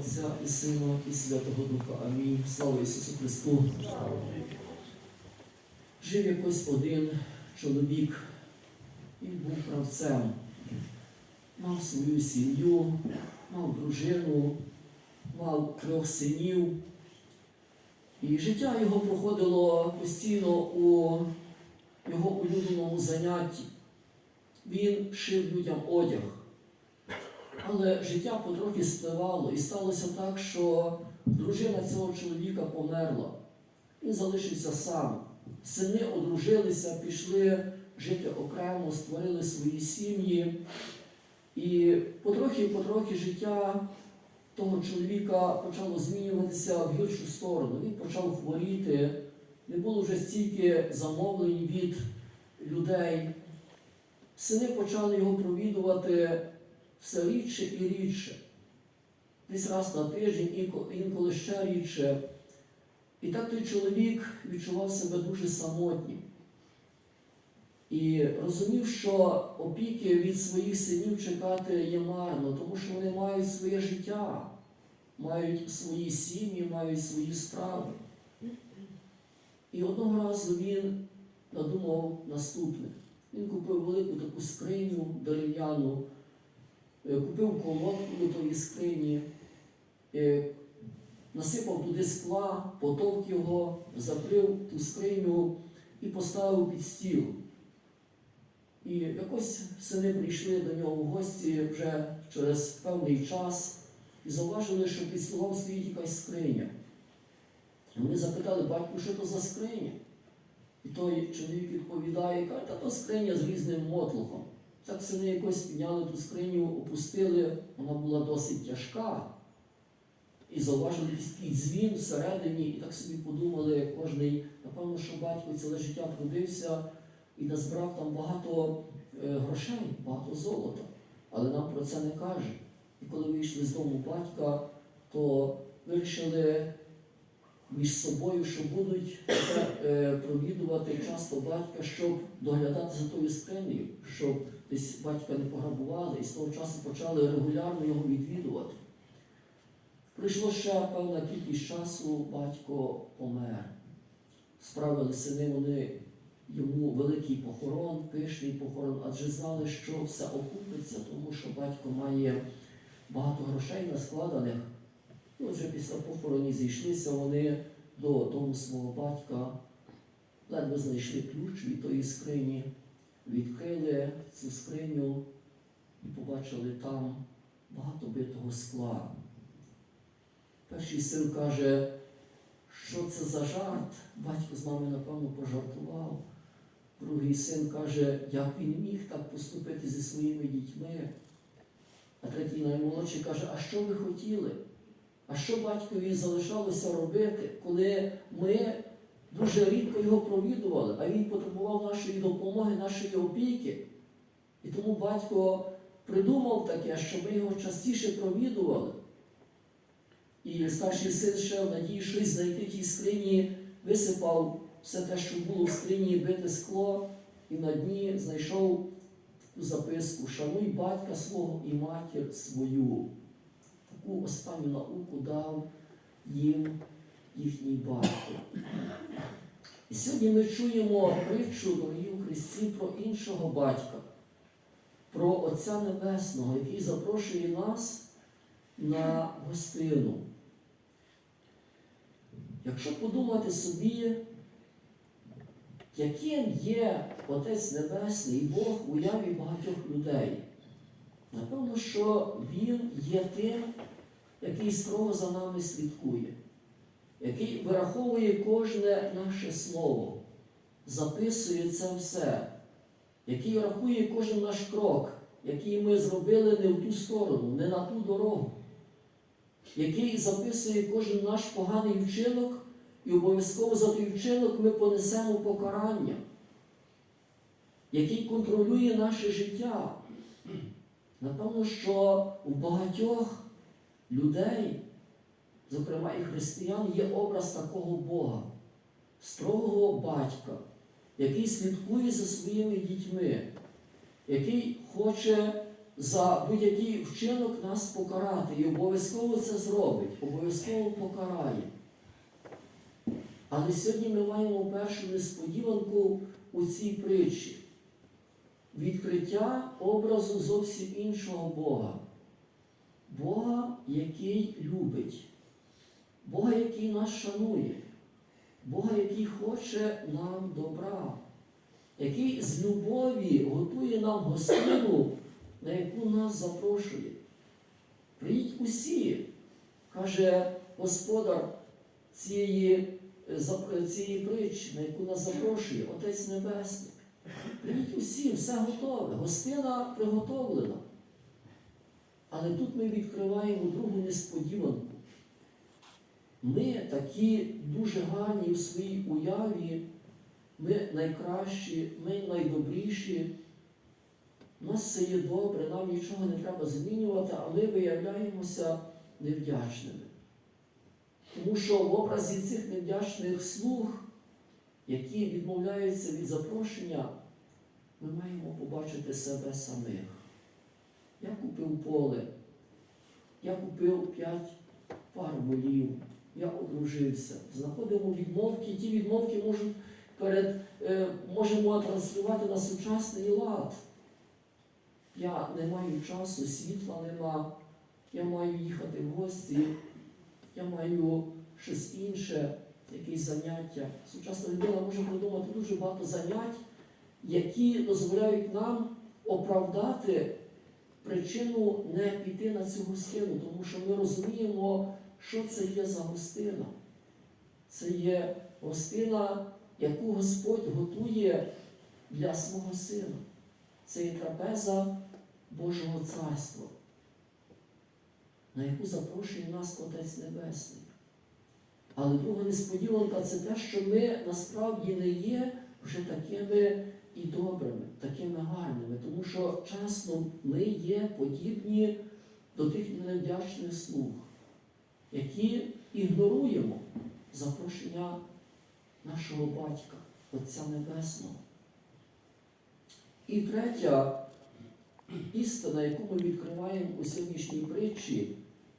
Отця і Сина, і Святого Духа. Амінь. Слава Ісусу Христу. Жив якось один чоловік, він був кравцем, мав свою сім'ю, мав дружину, мав трьох синів. І життя його проходило постійно у його улюбленому занятті. Він шив людям одяг. Але життя потрохи спливало, і сталося так, що дружина цього чоловіка померла. Він залишився сам. Сини одружилися, пішли жити окремо, створили свої сім'ї. І потрохи-потрохи життя того чоловіка почало змінюватися в гіршу сторону. Він почав хворіти, не було вже стільки замовлень від людей. Сини почали його провідувати все рідше і рідше. Десь раз на тиждень, інколи ще рідше. І так той чоловік відчував себе дуже самотнім. І розумів, що опіки від своїх синів чекати є марно, тому що вони мають своє життя, мають свої сім'ї, мають свої справи. І одного разу він надумав наступне. Він купив велику таку скриню дерев'яну, купив колодку до тої скрині, е, насипав туди скла, потовк його, закрив ту скриню і поставив під стіл. І якось сини прийшли до нього в гості вже через певний час і зауважили, що під столом стоїть якась скриня. Вони запитали батьку, що то за скриня? І той чоловік відповідає, каже, та то скриня з різним мотлухом. Так сини якось підняли ту скриню, опустили, вона була досить тяжка. І зауважили такий дзвін всередині, і так собі подумали, кожний, напевно, що батько ціле життя трудився і назбрав там багато е, грошей, багато золота. Але нам про це не каже. І коли вийшли з дому батька, то вирішили між собою, що будуть е, провідувати часто батька, щоб доглядати за тою скринею, щоб десь батька не пограбували, і з того часу почали регулярно його відвідувати. Прийшло ще певна кількість часу, батько помер. Справили сини вони йому великий похорон, пишний похорон, адже знали, що все окупиться, тому що батько має багато грошей на складених. І отже, після похороні зійшлися вони до дому свого батька, ледве знайшли ключ від тої скрині, відкрили цю скриню і побачили там багато битого скла. Перший син каже, що це за жарт? Батько з нами, напевно, пожартував. Другий син каже, як він міг так поступити зі своїми дітьми. А третій наймолодший каже, а що ви хотіли? А що батькові залишалося робити, коли ми дуже рідко його провідували, а він потребував нашої допомоги, нашої опіки. І тому батько придумав таке, щоб ми його частіше провідували. І старший син ще в надії щось знайти в тій скрині, висипав все те, що було в скрині, бите скло, і на дні знайшов записку Шануй батька свого і матір свою. Таку останню науку дав їм їхній батько. І сьогодні ми чуємо притчу, дорогі у Христі, про іншого батька, про Отця Небесного, який запрошує нас на гостину. Якщо подумати собі, яким є Отець Небесний Бог у уяві багатьох людей, напевно, що Він є тим, який строго за нами слідкує, який вираховує кожне наше слово, записує це все, який рахує кожен наш крок, який ми зробили не в ту сторону, не на ту дорогу, який записує кожен наш поганий вчинок, і обов'язково за той вчинок ми понесемо покарання, який контролює наше життя. Напевно, що у багатьох людей, зокрема і християн, є образ такого Бога, строгого батька, який слідкує за своїми дітьми, який хоче за будь-який вчинок нас покарати. І обов'язково це зробить, обов'язково покарає. Але сьогодні ми маємо першу несподіванку у цій притчі. Відкриття образу зовсім іншого Бога. Бога, який любить, Бога, який нас шанує, Бога, який хоче нам добра, який з любові готує нам гостину, на яку нас запрошує. Приїдь усі, каже Господар цієї, е, цієї притчі, на яку нас запрошує Отець Небесний. Приїдь усі, все готове, гостина приготовлена. Але тут ми відкриваємо другу несподіванку. Ми такі дуже гарні в своїй уяві, ми найкращі, ми найдобріші. У нас все є добре, нам нічого не треба змінювати, а ми виявляємося невдячними. Тому що в образі цих невдячних слуг, які відмовляються від запрошення, ми маємо побачити себе самих. Я купив поле, я купив п'ять пар волів, я одружився. Знаходимо відмовки, ті відмовки можуть перед, е, можемо транслювати на сучасний лад. Я не маю часу, світла нема, я маю їхати в гості, я маю щось інше, якісь заняття. Сучасна людина може придумати дуже багато занять, які дозволяють нам оправдати причину не піти на цю гостину, тому що ми розуміємо, що це є за гостина. Це є гостина, яку Господь готує для свого сина. Це є трапеза Божого Царства, на яку запрошує нас Отець Небесний. Але друга несподіванка це те, що ми насправді не є вже такими і добрими, такими гарними, тому що часно ми є подібні до тих невдячних слуг, які ігноруємо запрошення нашого батька, Отця Небесного. І третя істина, яку ми відкриваємо у сьогоднішній притчі,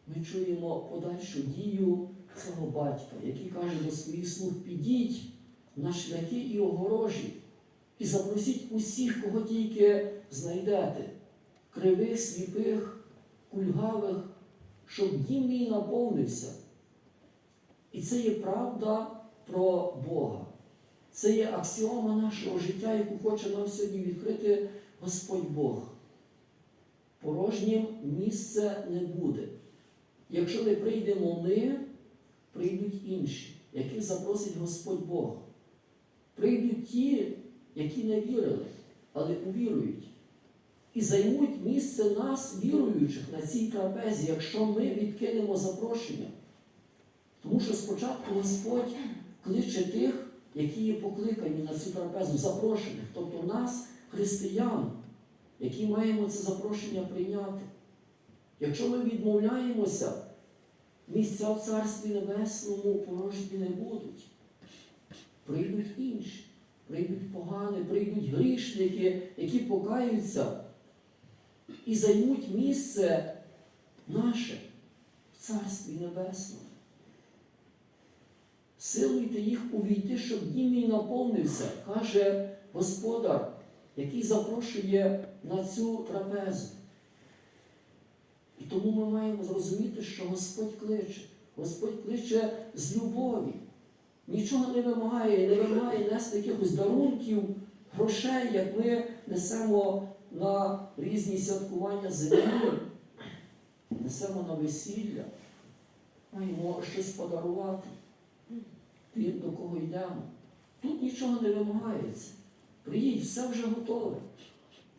ми чуємо подальшу дію цього батька, який каже до своїх слуг: підіть на шляхи і огорожі, і запросіть усіх, кого тільки знайдете, кривих, сліпих, кульгавих, щоб дім мій наповнився. І це є правда про Бога. Це є аксіома нашого життя, яку хоче нам сьогодні відкрити Господь Бог. Порожнім місце не буде. Якщо не прийдемо ми, прийдуть інші, яких запросить Господь Бог. Прийдуть ті, які не вірили, але увірують. І займуть місце нас, віруючих, на цій трапезі, якщо ми відкинемо запрошення. Тому що спочатку Господь кличе тих, які є покликані на цю трапезу, запрошених, тобто нас, християн, які маємо це запрошення прийняти. Якщо ми відмовляємося, місця в Царстві Небесному порожні не будуть. Прийдуть інші, прийдуть погані, прийдуть грішники, які покаються і займуть місце наше в Царстві Небесному. Силуйте їх увійти, щоб дім мій наповнився, каже Господар, який запрошує на цю трапезу. І тому ми маємо зрозуміти, що Господь кличе. Господь кличе з любові. Нічого не вимагає, не вимагає нести якихось дарунків, грошей, як ми несемо на різні святкування землі, несемо на весілля, маємо щось подарувати тим, до кого йдемо. Тут нічого не вимагається. Приїдь, все вже готове.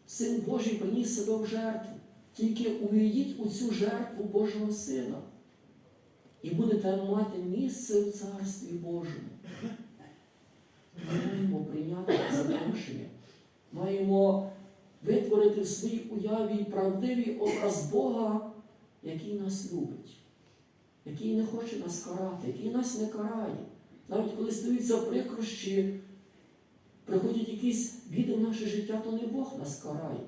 Син Божий приніс себе в жертву. Тільки увійдіть у цю жертву Божого Сина. І будете мати місце в Царстві Божому. Ми маємо прийняти запрошення. Маємо витворити в своїй уяві правдивий образ Бога, який нас любить, який не хоче нас карати, який нас не карає. Навіть коли стаються прикрощі, приходять якісь біди в наше життя, то не Бог нас карає.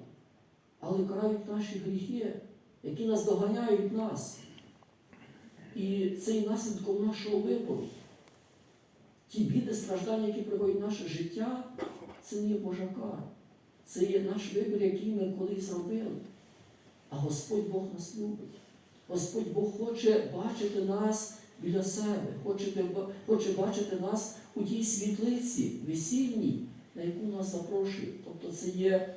але карають наші гріхи, які нас доганяють нас. І це і наслідком нашого вибору. Ті біди, страждання, які приходять наше життя, це не є Божа кара. Це є наш вибір, який ми колись зробили. А Господь Бог нас любить. Господь Бог хоче бачити нас біля себе, хоче, хоче бачити нас у тій світлиці весільній, на яку нас запрошують. Тобто це є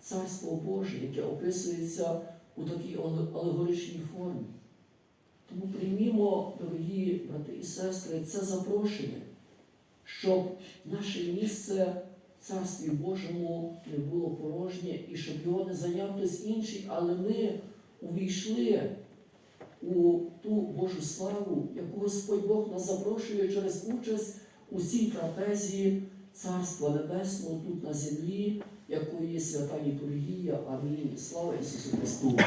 Царство Боже, яке описується у такій алегоричній формі. Тому приймімо, дорогі брати і сестри, це запрошення, щоб наше місце в Царстві Божому не було порожнє і щоб його не зайняв хтось інший, але ми увійшли у ту Божу славу, яку Господь Бог нас запрошує через участь у цій трапезі Царства Небесного тут на землі, якою є свята літургія. Амінь. Слава Ісусу Христу!